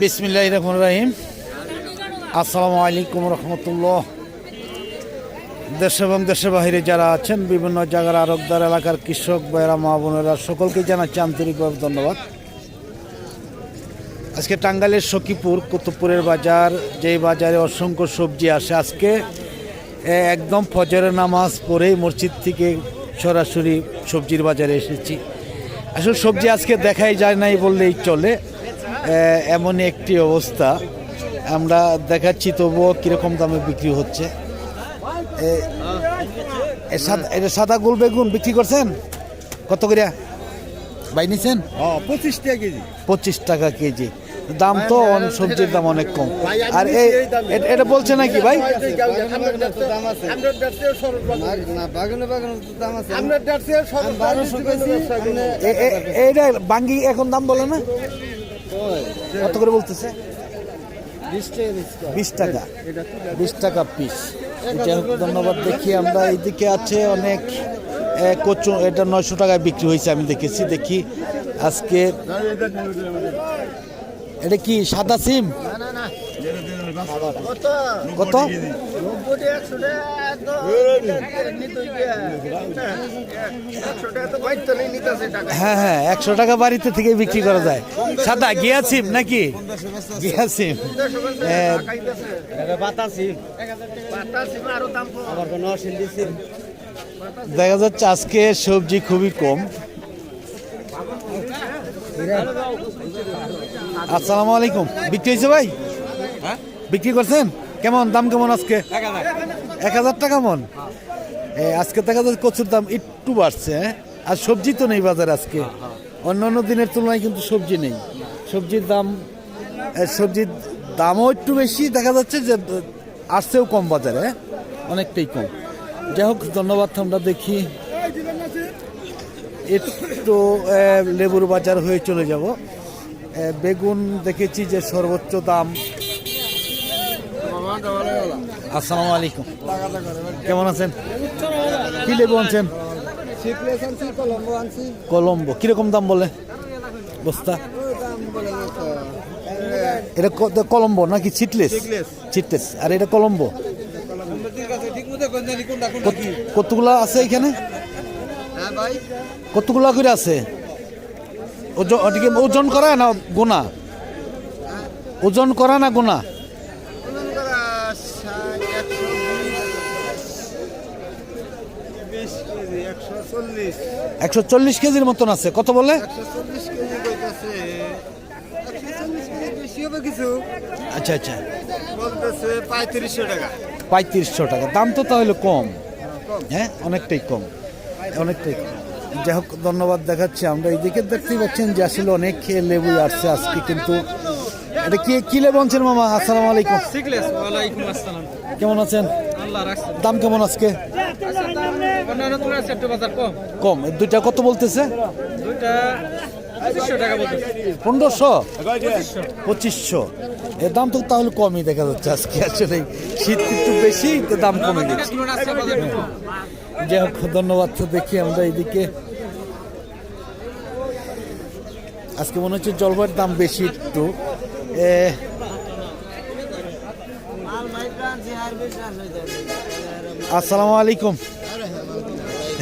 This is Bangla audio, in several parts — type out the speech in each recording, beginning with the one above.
বিসমিল্লাহ রহমান রাহিম। আসসালামু আলাইকুম রহমতুল্লাহ। দেশ এবং দেশের বাহিরে যারা আছেন, বিভিন্ন জায়গার আরবদার এলাকার কৃষক ভাইয়েরা, মা বোনেরা, সকলকে জানাচ্ছি আন্তরিকভাবে ধন্যবাদ। আজকে টাঙ্গাইলের সখীপুর, কুতুবপুরের বাজার, যেই বাজারে অসংখ্য সবজি আসে, আজকে একদম ফজরের নামাজ পড়েই মসজিদ থেকে সরাসরি সবজির বাজারে এসেছি। আসলে সবজি আজকে দেখাই যায় নাই বললেই চলে। এ, এমনই একটি অবস্থা। আমরা দেখাচ্ছি তবুও কীরকম দামে বিক্রি হচ্ছে। এ- এ সাদা এটা সাদা গোল বেগুন বিক্রি করছেন? কত করে বাই নিছেন? পঁচিশ টাকা কেজি। পঁচিশ টাকা কেজি। দাম তো সবজির দাম অনেক কম। আর এই এটা বলছে নাকি ভাই? দাম আছে। না বাগানে বাগানে তো দাম আছে। আমি বারোশো কেজি এ- এ- এইটা বাঙ্গি এখন দাম বলে না? কত করে বলতেছে? বিশ টাকা। বিশ টাকা পিস এটা ধন্যবাদ দেখি আমরা। এইদিকে আছে অনেক কচু, এটা নয়শো টাকায় বিক্রি হয়েছে, আমি দেখেছি, দেখি। আজকে এটা কি, সাদা সিম? কত? হ্যাঁ হ্যাঁ একশো টাকা বাড়িতে থেকে বিক্রি করা যায়। সাদা গিয়া সিম নাকি? গিয়া সিম দেখা যাচ্ছে আজকে সবজি খুবই কম। আসসালামু আলাইকুম। বিক্রি হয়েছে ভাই? বিক্রি করছেন? কেমন? দাম কেমন আজকে? এক হাজার। টাকা মন? আজকে দেখা যাচ্ছে কচুর দাম একটু বাড়ছে হ্যাঁ? আর সবজি তো নেই বাজার আজকে। অন্য অন্য দিনের তুলনায় কিন্তু সবজি নেই। সবজির দাম সবজির দামও একটু বেশি। দেখা যাচ্ছে যে আসছেও কম বাজারে হ্যাঁ? অনেকটাই কম। যাই হোক ধন্যবাদ আমরা দেখি। একটু লেবুর বাজার হয়ে চলে যাব। বেগুন দেখেছি যে সর্বোচ্চ দাম আসসালামু আলাইকুম। কেমন আছেন? কি লেবু আনছেন? কলম্বো। কীরকম দাম বলে? বস্তা? এটা কলম্বো নাকি চিটলেস চিটলেস আর এটা কলম্বো? কতগুলা আছে এখানে? কতগুলা করে আছে? ওজন করা না গোনা ওজন করা না গোনা একশো চল্লিশ। কেজির মতন আছে। কত বলে? আচ্ছা আচ্ছা। পঁয়ত্রিশশো টাকা। পঁয়ত্রিশশো টাকা। দাম তো তাহলে কম। হ্যাঁ অনেকটাই কম। অনেকটাই কম। যাই হোক ধন্যবাদ দেখাচ্ছি। আমরা এইদিকে দেখতেই পাচ্ছেন যে আসলে অনেক লেবু আসছে আজকে কিন্তু এটা কি কি লেবু আনছেন মামা? আসসালামু আলাইকুম। সিকলেস ওয়ালাইকুম আসসালাম। কেমন আছেন? দাম কেমন আজকে? অন্যান্য তুলনায় একটু বাজার কম। কম। দুইটা কত বলতেছে? দুইটা পনেরোশো? পঁচিশশো। এর দাম তো তাহলে কমই দেখা যাচ্ছে আজকে। আসলে শীত একটু বেশি দাম কমে গেছে। যাই হোক ধন্যবাদ। তো দেখি আমরা এইদিকে আজকে মনে হচ্ছে জলবায়ুর দাম বেশি একটু। এ, আসসালামু আলাইকুম।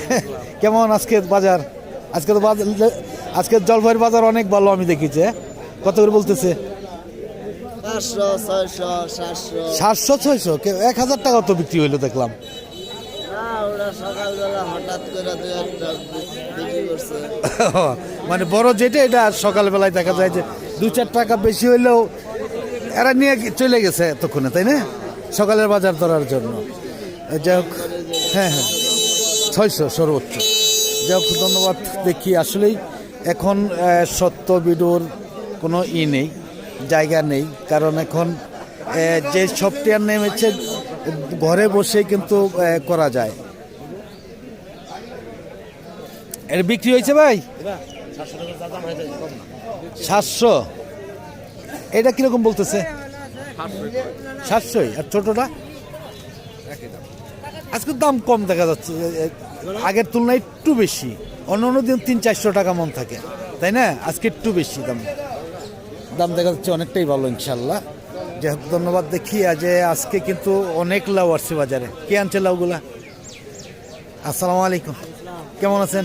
কেমন আজকে বাজার? আজকে তো বাজার আজকে জলবায়ুর বাজার অনেক ভালো আমি দেখেছি? কত করে বলতেছে? সাতশো ছয়শো এক হাজার টাকা তো বিক্রি হইল দেখলাম। মানে বড় যেটা এটা সকালবেলায় দেখা যায় যে দু চার টাকা বেশি হইলেও এরা নিয়ে চলে গেছে এতক্ষণে তাই না? সকালের বাজার ধরার জন্য। যাই হোক হ্যাঁ হ্যাঁ। ছয়শো সর্বোচ্চ। যাই হোক, ধন্যবাদ দেখি, আসলেই এখন সত্য বিডোর কোনো ই নেই, জায়গা নেই। কারণ এখন যে সফটওয়্যার নেমেছে, ঘরে বসে কিন্তু করা যায়। এটা বিক্রি হয়েছে ভাই? সাতশো। এটা কীরকম বলতেছে? সাতশোই। আর ছোটটা? আজকে দাম কম দেখা যাচ্ছে আগের তুলনায় একটু বেশি। অন্য অন্য দিন তিন চারশো টাকা মন থাকে তাই না? আজকে একটু বেশি দাম। দাম দেখা যাচ্ছে অনেকটাই ভালো ইনশাল্লাহ হোক ধন্যবাদ দেখি আজ আজকে কিন্তু অনেক লাউ আসছে বাজারে। কে আনছে লাউগুলা? আসসালামু আলাইকুম। কেমন আছেন?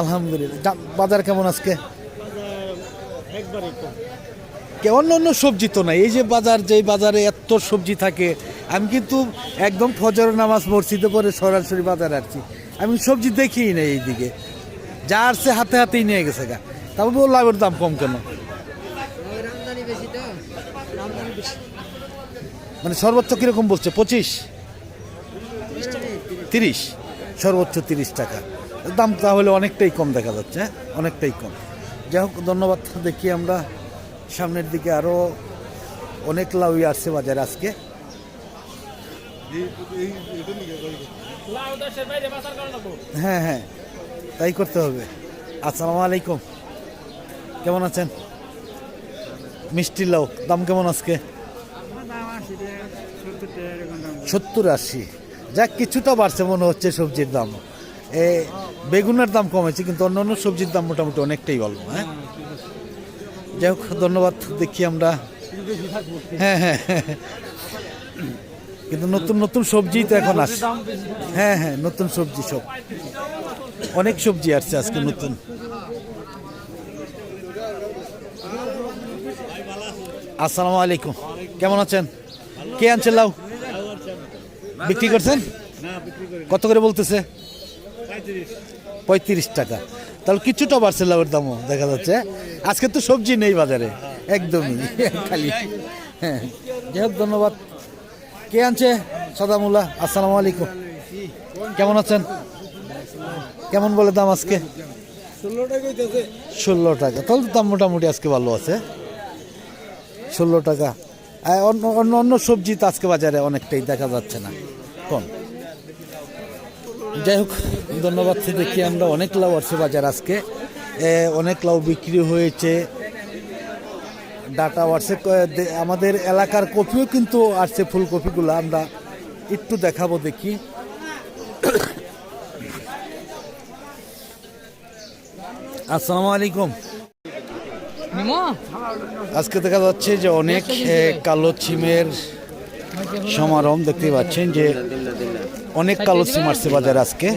আলহামদুলিল্লাহ। বাজার কেমন আজকে? কে অন্য অন্য সবজি তো নাই। এই যে বাজার যেই বাজারে এত সবজি থাকে আমি কিন্তু একদম ফজর নামাজ মসজিদে পরে সরাসরি বাজার আসছি। আমি সবজি দেখিই না এইদিকে। যা আসছে হাতে হাতেই নিয়ে গেছে গা। তারপর বলল লাভের দাম কম কেন? মানে সর্বোচ্চ কীরকম বলছে? পঁচিশ? তিরিশ? সর্বোচ্চ তিরিশ টাকা। দাম তাহলে অনেকটাই কম দেখা যাচ্ছে হ্যাঁ? অনেকটাই কম। যাই হোক, ধন্যবাদ দেখি আমরা। সামনের দিকে আরও অনেক লাউই আসছে বাজারে আজকে। হ্যাঁ হ্যাঁ তাই করতে হবে। আসসালামু আলাইকুম। কেমন আছেন? মিষ্টি লাউ, দাম কেমন আজকে? সত্তর আশি। যাক, কিছুটা বাড়ছে মনে হচ্ছে সবজির দাম। এ, বেগুনের দাম কমেছে, কিন্তু অন্য অন্য সবজির দাম মোটামুটি অনেকটাই ভালো হ্যাঁ? যাই হোক, ধন্যবাদ, দেখি আমরা। হ্যাঁ হ্যাঁ হ্যাঁ। কিন্তু নতুন নতুন সবজি তো এখন আসে। হ্যাঁ হ্যাঁ নতুন সবজি সব। অনেক সবজি আসছে আজকে নতুন। আসসালামু আলাইকুম। কেমন আছেন? কে আনছে লাউ? বিক্রি করছেন? কত করে বলতেছে? পঁয়ত্রিশ টাকা। তাহলে কিছুটা বাড়ছে লাউয়ের দামও, দেখা যাচ্ছে। আজকে তো সবজি নেই বাজারে। একদমই, খালি। হ্যাঁ। ধন্যবাদ। কে আনছে? সাদামুল্লাহ, আসসালামু আলাইকুম। কেমন আছেন? কেমন বলে দাম আজকে? ষোলো টাকা। তাহলে তো দাম মোটামুটি আজকে ভালো আছে। ষোলো টাকা। অন্য অন্য অন্য সবজি তো আজকে বাজারে অনেকটাই দেখা যাচ্ছে না। কম। যাই হোক, ধন্যবাদ। দেখি আমরা অনেক লাউ আছে বাজার আজকে। অনেক লাউ বিক্রি হয়েছে। ডাটা হোয়াটসঅ্যাপ আমাদের এলাকার কপিও কিন্তু আসছে ফুলকপিগুলো। আমরা একটু দেখাবো দেখি। আসসালামু আলাইকুম। আজকে দেখা যাচ্ছে যে অনেক কালো ছিমের সমারোহ দেখতে পাচ্ছেন যে অনেক কালো সিম আসছে বাজারে আজকে।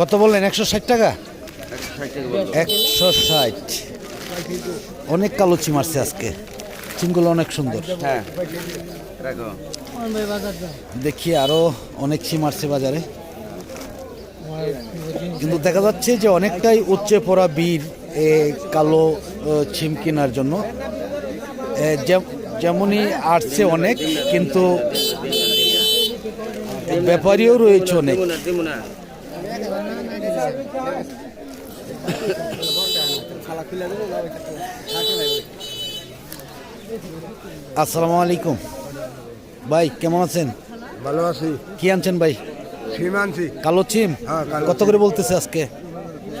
কত বললেন? একশো ষাট টাকা? একশো ষাট। অনেক কালো চিম আসছে আজকে। চিমগুলো অনেক সুন্দর। হ্যাঁ দেখি আরও অনেক চিম আসছে বাজারে। কিন্তু দেখা যাচ্ছে যে অনেকটাই উচ্চে পড়া বীর এ কালো ছিম কেনার জন্য। যেমনই আসছে অনেক কিন্তু ব্যাপারীও রয়েছে অনেক। আসসালামু আলাইকুম। ভাই কেমন আছেন? ভালো আছি। কি আনছেন ভাই? সীমান্তি কালো চিম হ্যাঁ, কত করে বলতেছে আজকে?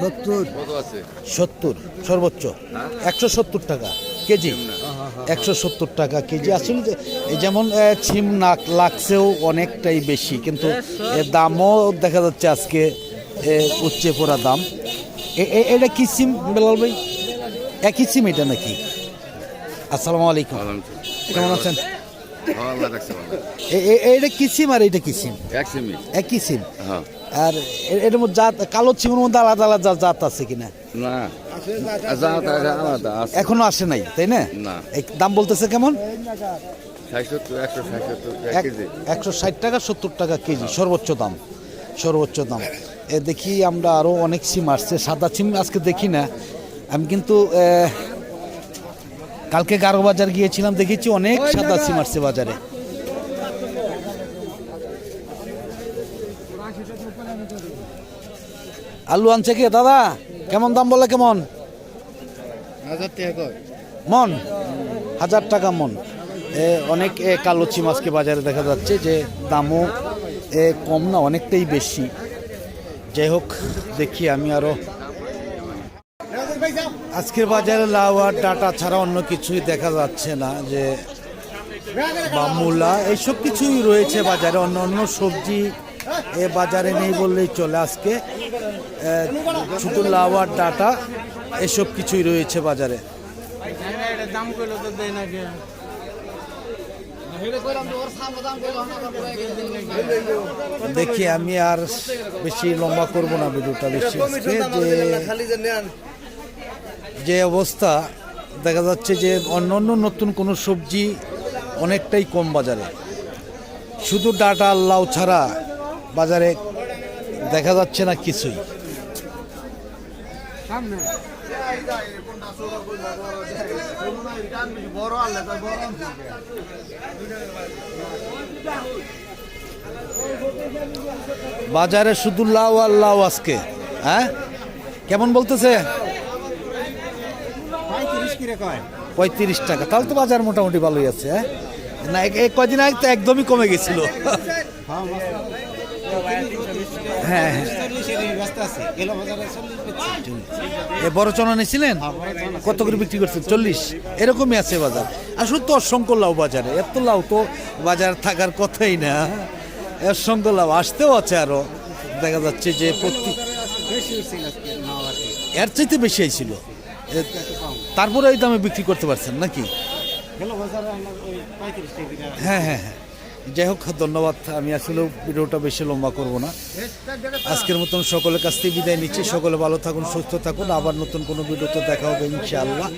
সত্তর। সত্তর সর্বোচ্চ। একশো সত্তর টাকা কেজি? একশো সত্তর টাকা কেজি। আসলে এই যেমন ছিম নাক লাগছেও অনেকটাই বেশি কিন্তু দামও দেখা যাচ্ছে আজকে এ, উচ্চে পড়া দাম। এটা কি সিম বেলাল ভাই? একই সিম এটা নাকি? আসসালামু আলাইকুম। কেমন আছেন? এ- এটা কি সিম আর এটা কি সিম? এক সেমি একই সিম? হ্যাঁ। আর এটার মধ্যে জাত কালো সিমের মধ্যে আলাদা আলাদা জাত আছে কিনা? না। এখনও আসে নাই তাই না। দাম বলতেছে কেমন? একশো ষাট টাকা সত্তর টাকা কেজি সর্বোচ্চ দাম সর্বোচ্চ দাম। দেখি আমরা আরও অনেক সিম আসছে। সাদা সিম আজকে দেখি না। আমি কিন্তু কালকে গারো বাজার গিয়েছিলাম দেখেছি অনেক সাদা সিম আসছে বাজারে। আলু আনছে কে? দাদা কেমন দাম বলে কেমন? মন? হাজার টাকা মন। এ, অনেক এ, কালো চিম আজকে বাজারে দেখা যাচ্ছে যে দামও এ, কম না অনেকটাই বেশি। যাই হোক, দেখি আমি আরও আজকের বাজারে লাউ আর ডাটা ছাড়া অন্য কিছুই দেখা যাচ্ছে না, যে বা মূলা, এইসব কিছুই রয়েছে বাজারে, অন্য অন্য সবজি এ বাজারে নেই বললেই চলে আজকে। শুধু লাউ আর ডাটা, এসব কিছুই রয়েছে বাজারে। দাম দেখি আমি আর বেশি লম্বা করব না ভিডিওটা বেশি। যে অবস্থা দেখা যাচ্ছে যে অন্য অন্য নতুন কোনো সবজি অনেকটাই কম বাজারে। শুধু ডাটা লাউ ছাড়া বাজারে দেখা যাচ্ছে না কিছুই। বাজারে শুধু লাউ আর লাউ আজকে হ্যাঁ? কেমন বলতেছে? পঁয়ত্রিশ টাকা। তাহলে তো বাজার মোটামুটি ভালোই আছে হ্যাঁ? না কয়দিন আগে তো একদমই কমে গেছিল। হ্যাঁ হ্যাঁ। এ বড় চনা নিয়েছিলেন? কত করে বিক্রি করছেন? চল্লিশ? এরকমই আছে বাজার। আসলে তো অসংখ্য লাউ বাজারে। এত লাউ তো বাজার থাকার কথাই না। অসংখ্য লাউ আসতেও আছে আরও। দেখা যাচ্ছে যে প্রতি এর চাইতে বেশি আইছিল তারপরে এই দামে বিক্রি করতে পারছেন নাকি? হ্যাঁ হ্যাঁ হ্যাঁ। যাই হোক, ধন্যবাদ। আমি আসলে ভিডিওটা বেশি লম্বা করব না। আজকের মতন সকলের কাছ থেকে বিদায় নিচ্ছি। সকলে ভালো থাকুন, সুস্থ থাকুন। আবার নতুন কোনো ভিডিওতে দেখা হবে, ইনশাআল্লাহ।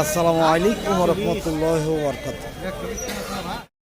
আসসালামু আলাইকুম রহমতুল্লাহ